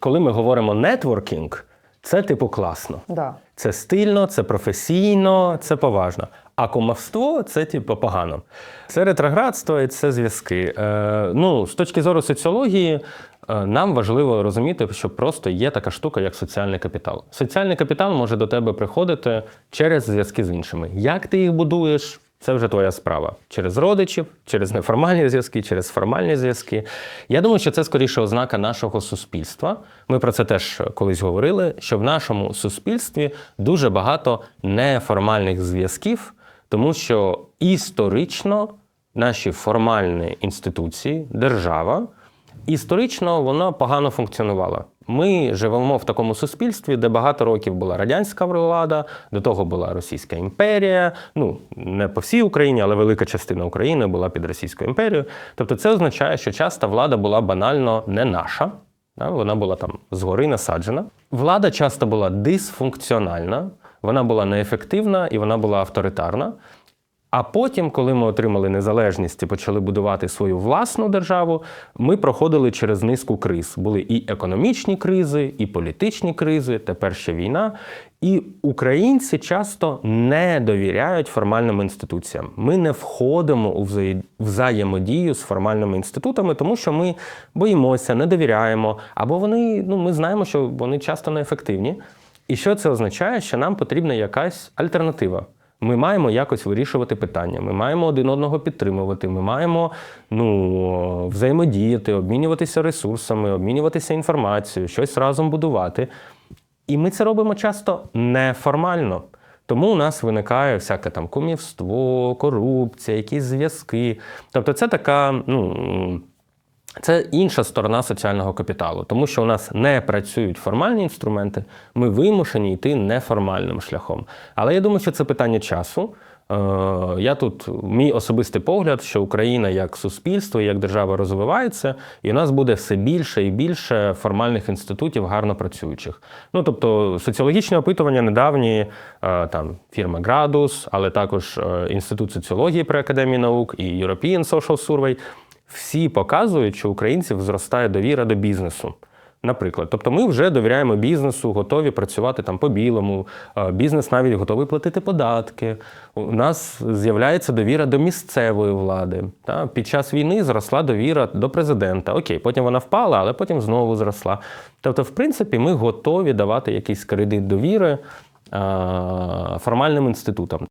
Коли ми говоримо нетворкінг, це типу класно. Да. Це стильно, це професійно, це поважно. А кумовство це типу погано. Це ретроградство і це зв'язки. Е, ну, з точки зору соціології, е, нам важливо розуміти, що просто є така штука, як соціальний капітал. Соціальний капітал може до тебе приходити через зв'язки з іншими. Як ти їх будуєш? Це вже твоя справа. Через родичів, через неформальні зв'язки, через формальні зв'язки. Я думаю, що це скоріше ознака нашого суспільства. Ми про це теж колись говорили, що в нашому суспільстві дуже багато неформальних зв'язків, тому що історично наші формальні інституції, держава, історично вона погано функціонувала. Ми живемо в такому суспільстві, де багато років була радянська влада, до того була Російська імперія. Ну не по всій Україні, але велика частина України була під Російською імперією. Тобто, це означає, що часто влада була банально не наша. Вона була там згори насаджена. Влада часто була дисфункціональна, вона була неефективна і вона була авторитарна. А потім, коли ми отримали незалежність і почали будувати свою власну державу, ми проходили через низку криз. Були і економічні кризи, і політичні кризи, тепер ще війна. І українці часто не довіряють формальним інституціям. Ми не входимо у взаємодію з формальними інститутами, тому що ми боїмося, не довіряємо, або вони, ну ми знаємо, що вони часто неефективні. І що це означає? Що нам потрібна якась альтернатива. Ми маємо якось вирішувати питання. Ми маємо один одного підтримувати. Ми маємо ну, взаємодіяти, обмінюватися ресурсами, обмінюватися інформацією, щось разом будувати. І ми це робимо часто неформально. Тому у нас виникає всяке там кумівство, корупція, якісь зв'язки. Тобто, це така, ну. Це інша сторона соціального капіталу, тому що у нас не працюють формальні інструменти, ми вимушені йти неформальним шляхом. Але я думаю, що це питання часу. Е, Я тут, мій особистий погляд, що Україна як суспільство, як держава розвивається, і у нас буде все більше і більше формальних інститутів гарно працюючих. Ну тобто соціологічні опитування недавні, е, там фірма Градус, але також е, Інститут соціології при Академії наук і European Social Survey – всі показують, що українців зростає довіра до бізнесу. Наприклад, тобто ми вже довіряємо бізнесу, готові працювати там по білому. Е, Бізнес навіть готовий платити податки. У нас з'являється довіра до місцевої влади. Та? Під час війни зросла довіра до президента. Окей, потім вона впала, але потім знову зросла. Тобто, в принципі, ми готові давати якийсь кредит довіри формальним інститутам.